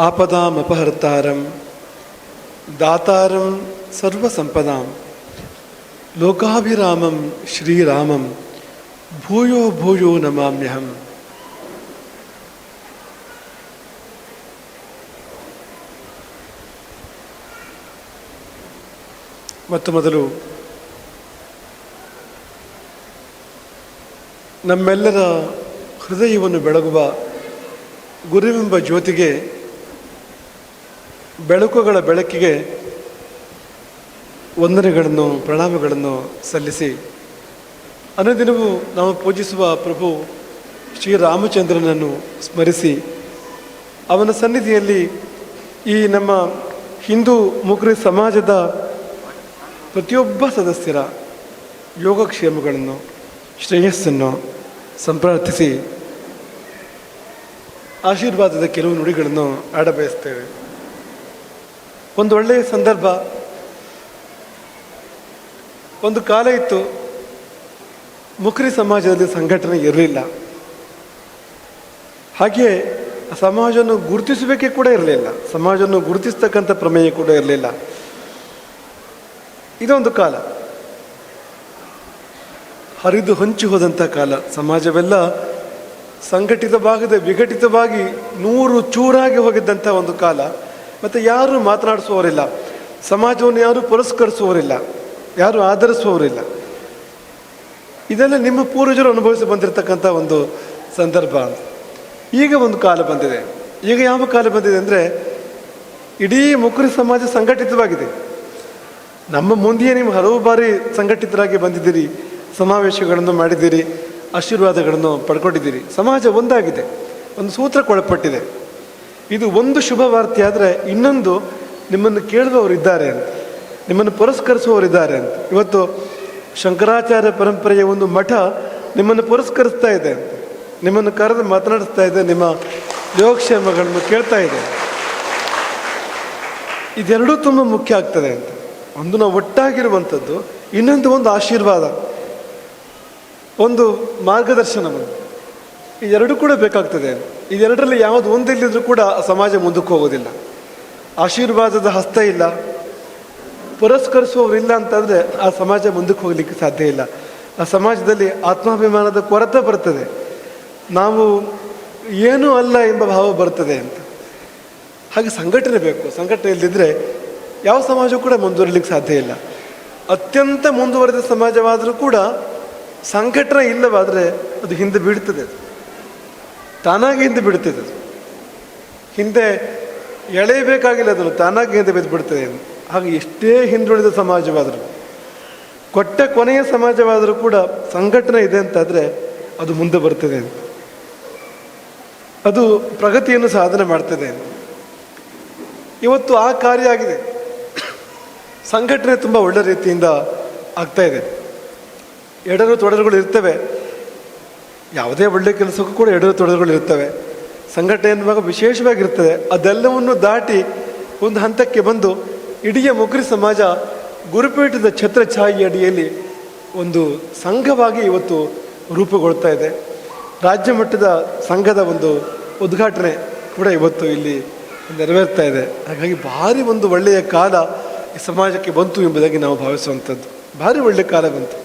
ಆಪದಾಮಪಹರ್ತಾರಂ ದಾತಾರಂ ಸರ್ವಸಂಪದಾಂ. ಲೋಕಾಭಿರಾಮಂ ಶ್ರೀರಾಮಂ. ಭೂಯೋ ಭೂಯೋ ನಮಾಮ್ಯಹಂ. ಮತ್ತು ಮೊದಲು ನಮ್ಮೆಲ್ಲರ ಹೃದಯವನ್ನು ಬೆಳಗುವ ಗುರುವೆಂಬ ಜ್ಯೋತಿಗೆ ಬೆಳಕುಗಳ ಬೆಳಕಿಗೆ ವಂದನೆಗಳನ್ನು, ಪ್ರಣಾಮಗಳನ್ನು ಸಲ್ಲಿಸಿ ಅನುದಿನವೂ ನಾವು ಪೂಜಿಸುವ ಪ್ರಭು ಶ್ರೀರಾಮಚಂದ್ರನನ್ನು ಸ್ಮರಿಸಿ ಅವನ ಸನ್ನಿಧಿಯಲ್ಲಿ ಈ ನಮ್ಮ ಹಿಂದೂ ಮುಗ್ರಿ ಸಮಾಜದ ಪ್ರತಿಯೊಬ್ಬ ಸದಸ್ಯರ ಯೋಗಕ್ಷೇಮಗಳನ್ನು, ಶ್ರೇಯಸ್ಸನ್ನು ಸಂಪ್ರಾರ್ಥಿಸಿ ಆಶೀರ್ವಾದದ ಕೆಲವು ನುಡಿಗಳನ್ನು ಆಡಬಯಸ್ತೇವೆ ಒಂದು ಒಳ್ಳೆಯ ಸಂದರ್ಭ. ಒಂದು ಕಾಲ ಇತ್ತು, ಮುಕ್ರಿ ಸಮಾಜದಲ್ಲಿ ಸಂಘಟನೆ ಇರಲಿಲ್ಲ. ಹಾಗೆಯೇ ಸಮಾಜವನ್ನು ಗುರುತಿಸಬೇಕೆ ಕೂಡ ಇರಲಿಲ್ಲ. ಸಮಾಜವನ್ನು ಗುರುತಿಸ್ತಕ್ಕಂಥ ಪ್ರಮೇಯ ಕೂಡ ಇರಲಿಲ್ಲ. ಇದೊಂದು ಕಾಲ. ಹರಿದು ಹಂಚಿ ಹೋದಂಥ ಕಾಲ. ಸಮಾಜವೆಲ್ಲ ಸಂಘಟಿತವಾಗದೆ, ವಿಘಟಿತವಾಗಿ ನೂರು ಚೂರಾಗಿ ಹೋಗಿದ್ದಂಥ ಒಂದು ಕಾಲ. ಮತ್ತು ಯಾರು ಮಾತನಾಡಿಸುವವರಿಲ್ಲ. ಸಮಾಜವನ್ನು ಯಾರು ಪುರಸ್ಕರಿಸುವವರಿಲ್ಲ. ಯಾರು ಆಧರಿಸುವವರಿಲ್ಲ. ಇದೆಲ್ಲ ನಿಮ್ಮ ಪೂರ್ವಜರು ಅನುಭವಿಸಿ ಬಂದಿರತಕ್ಕಂಥ ಒಂದು ಸಂದರ್ಭ. ಈಗ ಒಂದು ಕಾಲ ಬಂದಿದೆ. ಈಗ ಯಾವ ಕಾಲ ಬಂದಿದೆ ಅಂದರೆ ಇಡೀ ಮುಕುರಿ ಸಮಾಜ ಸಂಘಟಿತವಾಗಿದೆ. ನಮ್ಮ ಮುಂದೆಯೇ ನೀವು ಹಲವು ಬಾರಿ ಸಂಘಟಿತರಾಗಿ ಬಂದಿದ್ದೀರಿ. ಸಮಾವೇಶಗಳನ್ನು ಮಾಡಿದ್ದೀರಿ. ಆಶೀರ್ವಾದಗಳನ್ನು ಪಡ್ಕೊಂಡಿದ್ದೀರಿ. ಸಮಾಜ ಒಂದಾಗಿದೆ. ಒಂದು ಸೂತ್ರಕ್ಕೊಳಪಟ್ಟಿದೆ ಇದು ಒಂದು ಶುಭ ವಾರ್ತೆ ಆದರೆ ಇನ್ನೊಂದು ನಿಮ್ಮನ್ನು ಕೇಳುವವರಿದ್ದಾರೆ ಅಂತ. ನಿಮ್ಮನ್ನು ಪುರಸ್ಕರಿಸುವವರಿದ್ದಾರೆ ಅಂತ. ಇವತ್ತು ಶಂಕರಾಚಾರ್ಯ ಪರಂಪರೆಯ ಒಂದು ಮಠ ನಿಮ್ಮನ್ನು ಪುರಸ್ಕರಿಸ್ತಾ ಇದೆ ಅಂತ. ನಿಮ್ಮನ್ನು ಕರೆದು ಮಾತನಾಡಿಸ್ತಾ ಇದೆ, ನಿಮ್ಮ ಯೋಗಕ್ಷೇಮಗಳನ್ನು ಕೇಳ್ತಾ ಇದೆ. ಇದೆರಡೂ ತುಂಬ ಮುಖ್ಯ ಆಗ್ತದೆ ಅಂತ. ಒಂದು ನಾವು ಒಟ್ಟಾಗಿರುವಂಥದ್ದು, ಇನ್ನೊಂದು ಒಂದು ಆಶೀರ್ವಾದ. ಒಂದು ಮಾರ್ಗದರ್ಶನವನ್ನು. ಇದೆರಡೂ ಕೂಡ ಬೇಕಾಗ್ತದೆ. ಇದೆರಡರಲ್ಲಿ ಯಾವುದು ಒಂದಿಲ್ಲದ್ರೂ ಕೂಡ ಸಮಾಜ ಮುಂದಕ್ಕೆ ಹೋಗೋದಿಲ್ಲ. ಆಶೀರ್ವಾದದ ಹಸ್ತ ಇಲ್ಲ. ಪುರಸ್ಕರಿಸುವವರಿಲ್ಲ ಅಂತಂದರೆ ಆ ಸಮಾಜ ಮುಂದಕ್ಕೆ ಹೋಗಲಿಕ್ಕೆ ಸಾಧ್ಯ ಇಲ್ಲ. ಆ ಸಮಾಜದಲ್ಲಿ ಆತ್ಮಾಭಿಮಾನದ ಕೊರತೆ ಬರ್ತದೆ. ನಾವು ಏನೂ ಅಲ್ಲ ಎಂಬ ಭಾವ ಬರ್ತದೆ ಅಂತ. ಹಾಗೆ ಸಂಘಟನೆ ಬೇಕು. ಸಂಘಟನೆ ಇಲ್ಲದಿದ್ದರೆ ಯಾವ ಸಮಾಜ ಕೂಡ ಮುಂದುವರಿಲಿಕ್ಕೆ ಸಾಧ್ಯ ಇಲ್ಲ. ಅತ್ಯಂತ ಮುಂದುವರೆದ ಸಮಾಜವಾದರೂ ಕೂಡ ಸಂಘಟನೆ ಇಲ್ಲವಾದರೆ ಅದು ಹಿಂದೆ ಬೀಳ್ತದೆ. ತಾನಾಗಿ ಹಿಂದೆ ಬೀಳ್ತದೆ ಅದು. ಹಿಂದೆ ಎಳೆಯಬೇಕಾಗಿಲ್ಲ ಅದನ್ನು ತಾನಾಗಿ ಹಿಂದೆ ಬಿದ್ದು ಬಿಡ್ತದೆ ಹಾಗೆ ಎಷ್ಟೇ ಹಿಂದುಳಿದ ಸಮಾಜವಾದರೂ, ಕೊಟ್ಟ ಕೊನೆಯ ಸಮಾಜವಾದರೂ ಕೂಡ ಸಂಘಟನೆ ಇದೆ ಅಂತಾದರೆ ಅದು ಮುಂದೆ ಬರ್ತದೆ ಅದು ಪ್ರಗತಿಯನ್ನು ಸಾಧನೆ ಮಾಡ್ತದೆ ಇವತ್ತು ಆ ಕಾರ್ಯ ಆಗಿದೆ. ಸಂಘಟನೆ ತುಂಬ ಒಳ್ಳೆ ರೀತಿಯಿಂದ ಆಗ್ತಾ ಇದೆ. ಎಡರು ತೊಡರುಗಳು ಇರ್ತವೆ. ಯಾವುದೇ ಒಳ್ಳೆ ಕೆಲಸಕ್ಕೂ ಕೂಡ ಎಡರು ತೊಡರುಗಳು ಇರ್ತವೆ ಸಂಘಟನೆ ಎನ್ನುವಾಗ ವಿಶೇಷವಾಗಿರ್ತದೆ ಅದೆಲ್ಲವನ್ನು ದಾಟಿ ಒಂದು ಹಂತಕ್ಕೆ ಬಂದು ಇಡೀ ಮುಗ್ರಿ ಸಮಾಜ ಗುರುಪೀಠದ ಛತ್ರ ಛಾಯಿ ಅಡಿಯಲ್ಲಿ ಒಂದು ಸಂಘವಾಗಿ ಇವತ್ತು ರೂಪುಗೊಳ್ತಾ ಇದೆ. ರಾಜ್ಯ ಮಟ್ಟದ ಸಂಘದ ಒಂದು ಉದ್ಘಾಟನೆ ಕೂಡ ಇವತ್ತು ಇಲ್ಲಿ ನೆರವೇರ್ತಾ ಇದೆ. ಹಾಗಾಗಿ ಭಾರಿ ಒಂದು ಒಳ್ಳೆಯ ಕಾಲ ಈ ಸಮಾಜಕ್ಕೆ ಬಂತು ಎಂಬುದಾಗಿ ನಾವು ಭಾವಿಸುವಂಥದ್ದು. ಭಾರಿ ಒಳ್ಳೆಯ ಕಾಲ ಬಂತು.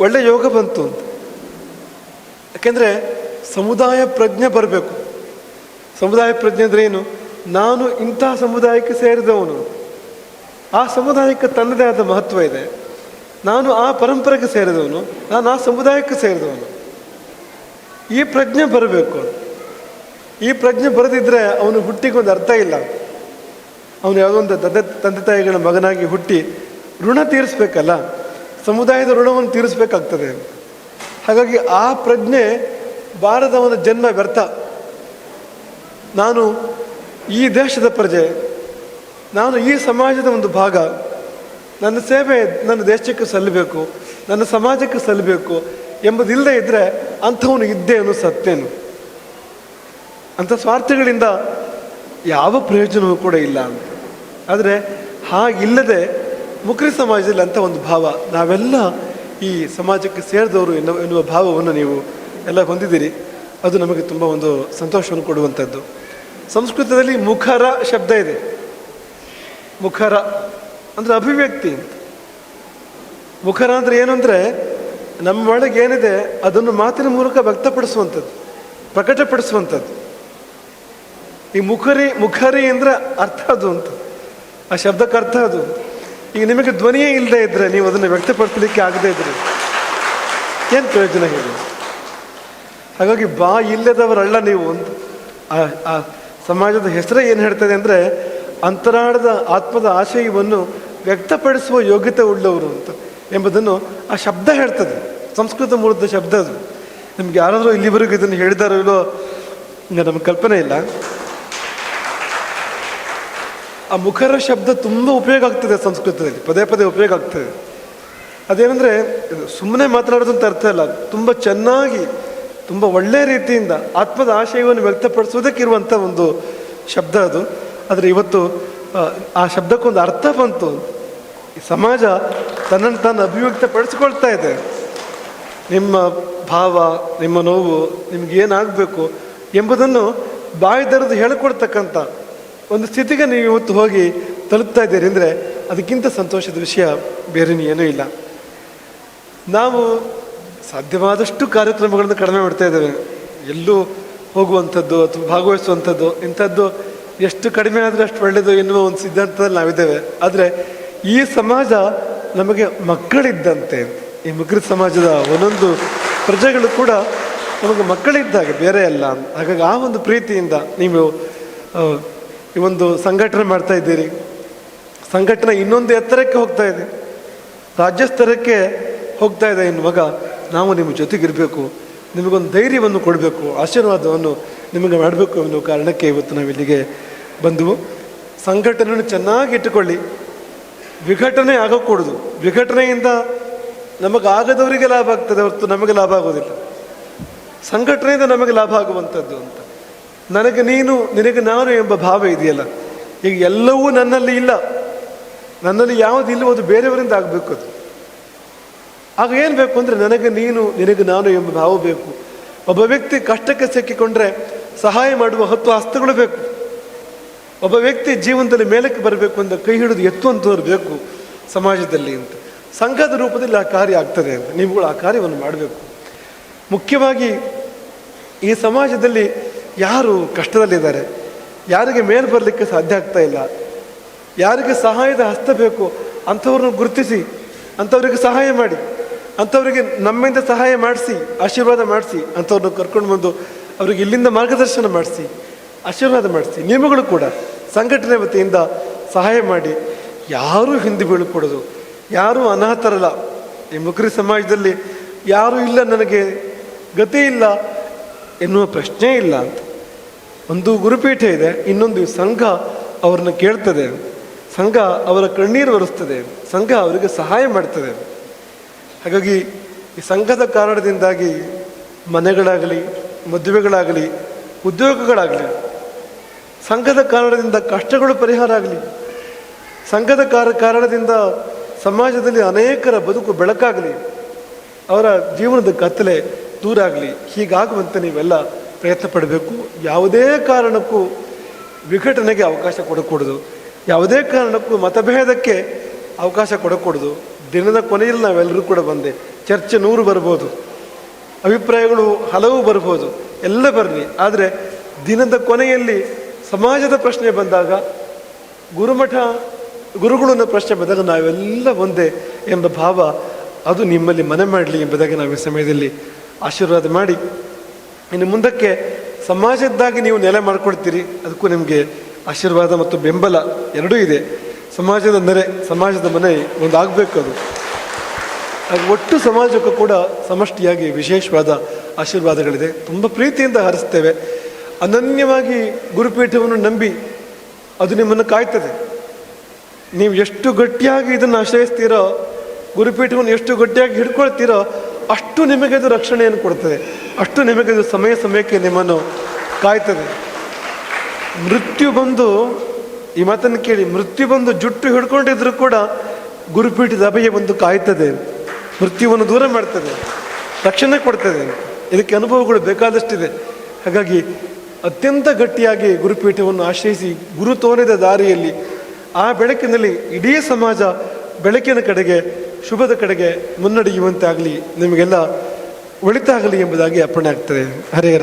ಒಳ್ಳೆ ಯೋಗ ಬಂತು ಅಂತ. ಯಾಕೆಂದರೆ ಸಮುದಾಯ ಪ್ರಜ್ಞೆ ಬರಬೇಕು. ಸಮುದಾಯ ಪ್ರಜ್ಞೆ ಅಂದರೆ ಏನು? ನಾನು ಇಂತಹ ಸಮುದಾಯಕ್ಕೆ ಸೇರಿದವನು. ಆ ಸಮುದಾಯಕ್ಕೆ ತನ್ನದೇ ಆದ ಮಹತ್ವ ಇದೆ. ನಾನು ಆ ಪರಂಪರೆಗೆ ಸೇರಿದವನು. ನಾನು ಆ ಸಮುದಾಯಕ್ಕೆ ಸೇರಿದವನು. ಈ ಪ್ರಜ್ಞೆ ಬರಬೇಕು. ಈ ಪ್ರಜ್ಞೆ ಬರದಿದ್ದರೆ ಅವನು ಹುಟ್ಟಿಗೊಂದು ಅರ್ಥ ಇಲ್ಲ. ಅವನು ಯಾವುದೊಂದು ತಂದೆ ತಂದೆ ತಾಯಿಗಳ ಮಗನಾಗಿ ಹುಟ್ಟಿ ಋಣ ತೀರಿಸ್ಬೇಕಲ್ಲ. ಸಮುದಾಯದ ಋಣವನ್ನು ತೀರಿಸ್ಬೇಕಾಗ್ತದೆ. ಹಾಗಾಗಿ ಆ ಪ್ರಜ್ಞೆ ಭಾರತವನ ಜನ್ಮ ವ್ಯರ್ಥ. ನಾನು ಈ ದೇಶದ ಪ್ರಜೆ, ನಾನು ಈ ಸಮಾಜದ ಒಂದು ಭಾಗ. ನನ್ನ ಸೇವೆ ನನ್ನ ದೇಶಕ್ಕೆ ಸಲ್ಲಬೇಕು, ನನ್ನ ಸಮಾಜಕ್ಕೆ ಸಲ್ಲಬೇಕು ಎಂಬುದಿಲ್ಲದೆ ಇದ್ದರೆ ಅಂಥವನು ಇದ್ದೇನು ಸತ್ತೇನು ಅಂಥ ಸ್ವಾರ್ಥಗಳಿಂದ ಯಾವ ಪ್ರಯೋಜನವೂ ಕೂಡ ಇಲ್ಲ ಅಂತ. ಆದರೆ ಹಾಗಿಲ್ಲದೆ ಮುಕ್ರಿ ಸಮಾಜದಲ್ಲಿ ಅಂತ ಒಂದು ಭಾವ. ನಾವೆಲ್ಲ ಈ ಸಮಾಜಕ್ಕೆ ಸೇರಿದವರು ಎನ್ನುವ ಎನ್ನುವ ಭಾವವನ್ನು ನೀವು ಎಲ್ಲ ಹೊಂದಿದ್ದೀರಿ. ಅದು ನಮಗೆ ತುಂಬ ಒಂದು ಸಂತೋಷವನ್ನು ಕೊಡುವಂಥದ್ದು. ಸಂಸ್ಕೃತದಲ್ಲಿ ಮುಖರ ಶಬ್ದ ಇದೆ. ಮುಖರ ಅಂದರೆ ಅಭಿವ್ಯಕ್ತಿ ಮುಖರ ಅಂದರೆ ಏನು ಅಂದರೆ ನಮ್ಮ ಒಳಗೆ ಏನಿದೆ ಅದನ್ನು ಮಾತಿನ ಮೂಲಕ ವ್ಯಕ್ತಪಡಿಸುವಂಥದ್ದು, ಪ್ರಕಟಪಡಿಸುವಂಥದ್ದು. ಈ ಮುಖರಿ ಮುಖರಿ ಅಂದರೆ ಅರ್ಥ ಅದು ಅಂತ. ಆ ಶಬ್ದಕ್ಕೆ ಅರ್ಥ ಅದು ಈಗ ನಿಮಗೆ ಧ್ವನಿಯೇ ಇಲ್ಲದೆ ಇದ್ದರೆ ನೀವು ಅದನ್ನು ವ್ಯಕ್ತಪಡಿಸಲಿಕ್ಕೆ ಆಗದೇ ಇದ್ರೆ. ಏನು ಪ್ರಯೋಜನ ಹೇಳಿ ಹಾಗಾಗಿ ಬಾ ಇಲ್ಲದವರಲ್ಲ ನೀವು ಒಂದು ಆ ಸಮಾಜದ ಹೆಸರೇ ಏನು ಹೇಳ್ತದೆ ಅಂದರೆ ಅಂತರಾಳದ ಆತ್ಮದ ಆಶಯವನ್ನು ವ್ಯಕ್ತಪಡಿಸುವ ಯೋಗ್ಯತೆ ಉಳ್ಳವರು ಅಂತ ಎಂಬುದನ್ನು ಆ ಶಬ್ದ ಹೇಳ್ತದೆ. ಸಂಸ್ಕೃತ ಮೂಲದ ಶಬ್ದ ಅದು. ನಿಮ್ಗೆ ಯಾರಾದರೂ ಇಲ್ಲಿವರೆಗೂ ಇದನ್ನು ಹೇಳಿದಾರೋ ಇಲ್ಲೋ, ನಮಗೆ ಕಲ್ಪನೆ ಇಲ್ಲ. ಆ ಮುಖರ ಶಬ್ದ ತುಂಬ ಉಪಯೋಗ ಆಗ್ತದೆ ಸಂಸ್ಕೃತದಲ್ಲಿ ಪದೇ ಪದೇ ಉಪಯೋಗ ಆಗ್ತದೆ. ಅದೇನೆಂದರೆ ಸುಮ್ಮನೆ ಮಾತನಾಡೋದು ಅರ್ಥ ಇಲ್ಲ. ತುಂಬ ಚೆನ್ನಾಗಿ ತುಂಬ ಒಳ್ಳೆ ರೀತಿಯಿಂದ ಆತ್ಮದ ಆಶಯವನ್ನು ವ್ಯಕ್ತಪಡಿಸೋದಕ್ಕಿರುವಂಥ ಒಂದು ಶಬ್ದ ಅದು. ಆದರೆ ಇವತ್ತು ಆ, ಶಬ್ದಕ್ಕೊಂದು ಅರ್ಥ ಬಂತು. ಈ ಸಮಾಜ ತನ್ನನ್ನು ತಾನು ಅಭಿವ್ಯಕ್ತಪಡಿಸ್ಕೊಳ್ತಾ ಇದೆ. ನಿಮ್ಮ ಭಾವ ನಿಮ್ಮ ನೋವು ನಿಮ್ಗೆ ಏನಾಗಬೇಕು ಎಂಬುದನ್ನು ಬಾಯಿ ದರದು ಹೇಳಿಕೊಡ್ತಕ್ಕಂಥ ಒಂದು ಸ್ಥಿತಿಗೆ ನೀವು ಇವತ್ತು ಹೋಗಿ ತಲುಪ್ತಾ ಇದ್ದೀರಿ ಅಂದರೆ ಅದಕ್ಕಿಂತ ಸಂತೋಷದ ವಿಷಯ ಬೇರೆ ಏನೂ ಇಲ್ಲ. ನಾವು ಸಾಧ್ಯವಾದಷ್ಟು ಕಾರ್ಯಕ್ರಮಗಳನ್ನು ಕಡಿಮೆ ಮಾಡ್ತಾ ಇದ್ದೇವೆ. ಎಲ್ಲೂ ಹೋಗುವಂಥದ್ದು ಅಥವಾ ಭಾಗವಹಿಸುವಂಥದ್ದು, ಇಂಥದ್ದು ಎಷ್ಟು ಕಡಿಮೆ ಆದರೆ ಅಷ್ಟು ಒಳ್ಳೆಯದು ಎನ್ನುವ ಒಂದು ಸಿದ್ಧಾಂತದಲ್ಲಿ ನಾವಿದ್ದೇವೆ. ಆದರೆ ಈ ಸಮಾಜ ನಮಗೆ ಮಕ್ಕಳಿದ್ದಂತೆ, ಈ ಮಗ್ರ ಸಮಾಜದ ಒಂದೊಂದು ಪ್ರಜೆಗಳು ಕೂಡ ನಮಗೆ ಮಕ್ಕಳಿದ್ದಾಗೆ ಬೇರೆ ಅಲ್ಲ. ಹಾಗಾಗಿ ಆ ಒಂದು ಪ್ರೀತಿಯಿಂದ ನೀವು ಈ ಒಂದು ಸಂಘಟನೆ ಮಾಡ್ತಾ ಇದ್ದೀರಿ. ಸಂಘಟನೆ ಇನ್ನೊಂದು ಎತ್ತರಕ್ಕೆ ಹೋಗ್ತಾ ಇದೆ. ರಾಜ್ಯ ಸ್ತರಕ್ಕೆ ಹೋಗ್ತಾ ಇದೆ ಎನ್ನುವಾಗ ನಾವು ನಿಮ್ಮ ಜೊತೆಗಿರಬೇಕು. ನಿಮಗೊಂದು ಧೈರ್ಯವನ್ನು ಕೊಡಬೇಕು, ಆಶೀರ್ವಾದವನ್ನು ನಿಮಗೆ ಮಾಡಬೇಕು ಎನ್ನುವ ಕಾರಣಕ್ಕೆ ಇವತ್ತು ನಾವು ಇಲ್ಲಿಗೆ ಬಂದವು. ಸಂಘಟನೆಯನ್ನು ಚೆನ್ನಾಗಿ ಇಟ್ಟುಕೊಳ್ಳಿ. ವಿಘಟನೆ ಆಗಕೂಡದು. ವಿಘಟನೆಯಿಂದ ನಮಗಾಗದವರಿಗೆ ಲಾಭ ಆಗ್ತದೆ ಹೊರತು ನಮಗೆ ಲಾಭ ಆಗೋದಿಲ್ಲ. ಸಂಘಟನೆಯಿಂದ ನಮಗೆ ಲಾಭ ಆಗುವಂಥದ್ದು ಅಂತ. ನನಗೆ ನೀನು, ನಿನಗೆ ನಾನು ಎಂಬ ಭಾವ ಇದೆಯಲ್ಲ? ಈಗ ಎಲ್ಲವೂ ನನ್ನಲ್ಲಿ ಇಲ್ಲ. ನನ್ನಲ್ಲಿ ಯಾವುದಿಲ್ಲವೋ ಅದು ಬೇರೆಯವರಿಂದ ಆಗಬೇಕು ಅದು. ಆಗ ಏನು ಬೇಕು ಅಂದರೆ ನನಗೆ ನೀನು, ನಿನಗೆ ನಾನು ಎಂಬ ಭಾವ ಬೇಕು. ಒಬ್ಬ ವ್ಯಕ್ತಿ ಕಷ್ಟಕ್ಕೆ ಸಿಕ್ಕಿಕೊಂಡ್ರೆ ಸಹಾಯ ಮಾಡುವ ಹತ್ತು ಹಸ್ತಗಳು ಬೇಕು. ಒಬ್ಬ ವ್ಯಕ್ತಿ ಜೀವನದಲ್ಲಿ ಮೇಲಕ್ಕೆ ಬರಬೇಕು ಅಂತ ಕೈ ಹಿಡಿದು ಎತ್ತುವಂಥವ್ರು ಬೇಕು ಸಮಾಜದಲ್ಲಿ ಅಂತ. ಸಂಘದ ರೂಪದಲ್ಲಿ ಆ ಕಾರ್ಯ ಆಗ್ತದೆ ಅಂತ. ನೀವುಗಳು ಆ ಕಾರ್ಯವನ್ನು ಮಾಡಬೇಕು. ಮುಖ್ಯವಾಗಿ ಈ ಸಮಾಜದಲ್ಲಿ ಯಾರು ಕಷ್ಟದಲ್ಲಿದ್ದಾರೆ? ಯಾರಿಗೆ ಮೇಲೆ ಬರಲಿಕ್ಕೆ ಸಾಧ್ಯ ಆಗ್ತಾ ಇಲ್ಲ? ಯಾರಿಗೆ ಸಹಾಯದ ಹಸ್ತ ಬೇಕು? ಅಂಥವ್ರನ್ನ ಗುರುತಿಸಿ, ಅಂಥವ್ರಿಗೆ ಸಹಾಯ ಮಾಡಿ, ಅಂಥವರಿಗೆ ನಮ್ಮಿಂದ ಸಹಾಯ ಮಾಡಿಸಿ, ಆಶೀರ್ವಾದ ಮಾಡಿಸಿ, ಅಂಥವ್ರನ್ನ ಕರ್ಕೊಂಡು ಬಂದು ಅವ್ರಿಗೆ ಇಲ್ಲಿಂದ ಮಾರ್ಗದರ್ಶನ ಮಾಡಿಸಿ, ಆಶೀರ್ವಾದ ಮಾಡಿಸಿ ನಿಯಮಗಳು ಕೂಡ ಸಂಘಟನೆ ವತಿಯಿಂದ ಸಹಾಯ ಮಾಡಿ, ಯಾರೂ ಹಿಂದೆ ಬೀಳ್ಕೊಡೋದು ಯಾರೂ ಅನಾಥರಲ್ಲ? ಈ ಮುಕ್ರಿ ಸಮಾಜದಲ್ಲಿ ಯಾರೂ ಇಲ್ಲ ನನಗೆ ಗತಿ ಇಲ್ಲ. ಎನ್ನುವ ಪ್ರಶ್ನೆ ಇಲ್ಲ. ಅಂತ ಒಂದು ಗುರುಪೀಠ ಇದೆ, ಇನ್ನೊಂದು ಸಂಘ ಅವ್ರನ್ನ ಕೇಳ್ತದೆ. ಸಂಘ ಅವರ ಕಣ್ಣೀರು ಒರೆಸ್ತದೆ. ಸಂಘ ಅವರಿಗೆ ಸಹಾಯ ಮಾಡ್ತದೆ. ಹಾಗಾಗಿ ಈ ಸಂಘದ ಕಾರಣದಿಂದಾಗಿ ಮನೆಗಳಾಗಲಿ, ಮದುವೆಗಳಾಗಲಿ, ಉದ್ಯೋಗಗಳಾಗಲಿ, ಸಂಘದ ಕಾರಣದಿಂದ ಕಷ್ಟಗಳು ಪರಿಹಾರ ಆಗಲಿ, ಸಂಘದ ಕಾರ, ಕಾರಣದಿಂದ ಸಮಾಜದಲ್ಲಿ ಅನೇಕರ ಬದುಕು ಬೆಳಕಾಗಲಿ, ಅವರ ಜೀವನದ ಕತ್ತಲೆ ದೂರ ಆಗಲಿ, ಹೀಗಾಗುವಂತೆ ನೀವೆಲ್ಲ ಪ್ರಯತ್ನ ಪಡಬೇಕು. ಯಾವುದೇ ಕಾರಣಕ್ಕೂ ವಿಘಟನೆಗೆ ಅವಕಾಶ ಕೊಡಕೂಡದು. ಯಾವುದೇ ಕಾರಣಕ್ಕೂ ಮತಭೇದಕ್ಕೆ ಅವಕಾಶ ಕೊಡಕೂಡದು. ದಿನದ ಕೊನೆಯಲ್ಲಿ ನಾವೆಲ್ಲರೂ ಕೂಡ ಬಂದೆ. ಚರ್ಚೆ ನೂರು ಬರ್ಬೋದು. ಅಭಿಪ್ರಾಯಗಳು ಹಲವು ಬರ್ಬೋದು. ಎಲ್ಲ ಬರಲಿ. ಆದರೆ ದಿನದ ಕೊನೆಯಲ್ಲಿ ಸಮಾಜದ ಪ್ರಶ್ನೆ ಬಂದಾಗ, ಗುರುಮಠ, ಗುರುಗಳನ್ನ ಪ್ರಶ್ನೆ ಬಂದಾಗ ನಾವೆಲ್ಲ ಒಂದೇ ಎಂಬ ಭಾವ ಅದು ನಿಮ್ಮಲ್ಲಿ ಮನೆ ಮಾಡಲಿ ಎಂಬುದಾಗಿ ನಾವು ಈ ಸಮಯದಲ್ಲಿ ಆಶೀರ್ವಾದ ಮಾಡಿ. ಇನ್ನು ಮುಂದಕ್ಕೆ ಸಮಾಜದ್ದಾಗಿ ನೀವು ನೆಲೆ ಮಾಡ್ಕೊಳ್ತೀರಿ, ಅದಕ್ಕೂ ನಿಮಗೆ ಆಶೀರ್ವಾದ ಮತ್ತು ಬೆಂಬಲ ಎರಡೂ ಇದೆ. ಸಮಾಜದ ನೆರೆ, ಸಮಾಜದ ಮನೆ ಒಂದು ಆಗಬೇಕು ಅದು ಒಟ್ಟು ಸಮಾಜಕ್ಕೂ ಕೂಡ ಸಮಷ್ಟಿಯಾಗಿ ವಿಶೇಷವಾದ ಆಶೀರ್ವಾದಗಳಿದೆ. ತುಂಬ ಪ್ರೀತಿಯಿಂದ ಹರಿಸ್ತೇವೆ ಅನನ್ಯವಾಗಿ ಗುರುಪೀಠವನ್ನು ನಂಬಿ ಅದು ನಿಮ್ಮನ್ನು ಕಾಯ್ತದೆ. ನೀವು ಎಷ್ಟು ಗಟ್ಟಿಯಾಗಿ ಇದನ್ನು ಆಶ್ರಯಿಸ್ತೀರೋ, ಗುರುಪೀಠವನ್ನು ಎಷ್ಟು ಗಟ್ಟಿಯಾಗಿ ಹಿಡ್ಕೊಳ್ತೀರೋ ಅಷ್ಟು ನಿಮಗೆ ಅದು ರಕ್ಷಣೆಯನ್ನು ಕೊಡ್ತದೆ. ಅಷ್ಟು ನಿಮಗೆ ಅದು ಸಮಯ ಸಮಯಕ್ಕೆ ನಿಮ್ಮನ್ನು ಕಾಯ್ತದೆ. ಮೃತ್ಯು ಬಂದು, ಈ ಮಾತನ್ನು ಕೇಳಿ, ಮೃತ್ಯು ಬಂದು ಜುಟ್ಟು ಹಿಡ್ಕೊಂಡಿದ್ರು ಕೂಡ ಗುರುಪೀಠದ ಅಭಯ ಬಂದು ಕಾಯ್ತದೆ. ಮೃತ್ಯುವನ್ನು ದೂರ ಮಾಡ್ತದೆ. ರಕ್ಷಣೆ ಕೊಡ್ತದೆ. ಇದಕ್ಕೆ ಅನುಭವಗಳು ಬೇಕಾದಷ್ಟಿದೆ. ಹಾಗಾಗಿ ಅತ್ಯಂತ ಗಟ್ಟಿಯಾಗಿ ಗುರುಪೀಠವನ್ನು ಆಶ್ರಯಿಸಿ ಗುರು ತೋರಿದ ದಾರಿಯಲ್ಲಿ ಆ ಬೆಳಕಿನಲ್ಲಿ ಇಡೀ ಸಮಾಜ ಬೆಳಕಿನ ಕಡೆಗೆ ಶುಭದ ಕಡೆಗೆ ಮುನ್ನಡೆಯುವಂತೆ ಆಗಲಿ ನಿಮಗೆಲ್ಲ ಒಳಿತಾಗಲಿ ಎಂಬುದಾಗಿ ಅರ್ಪಣೆ ಆಗ್ತದೆ. ಹರೇರ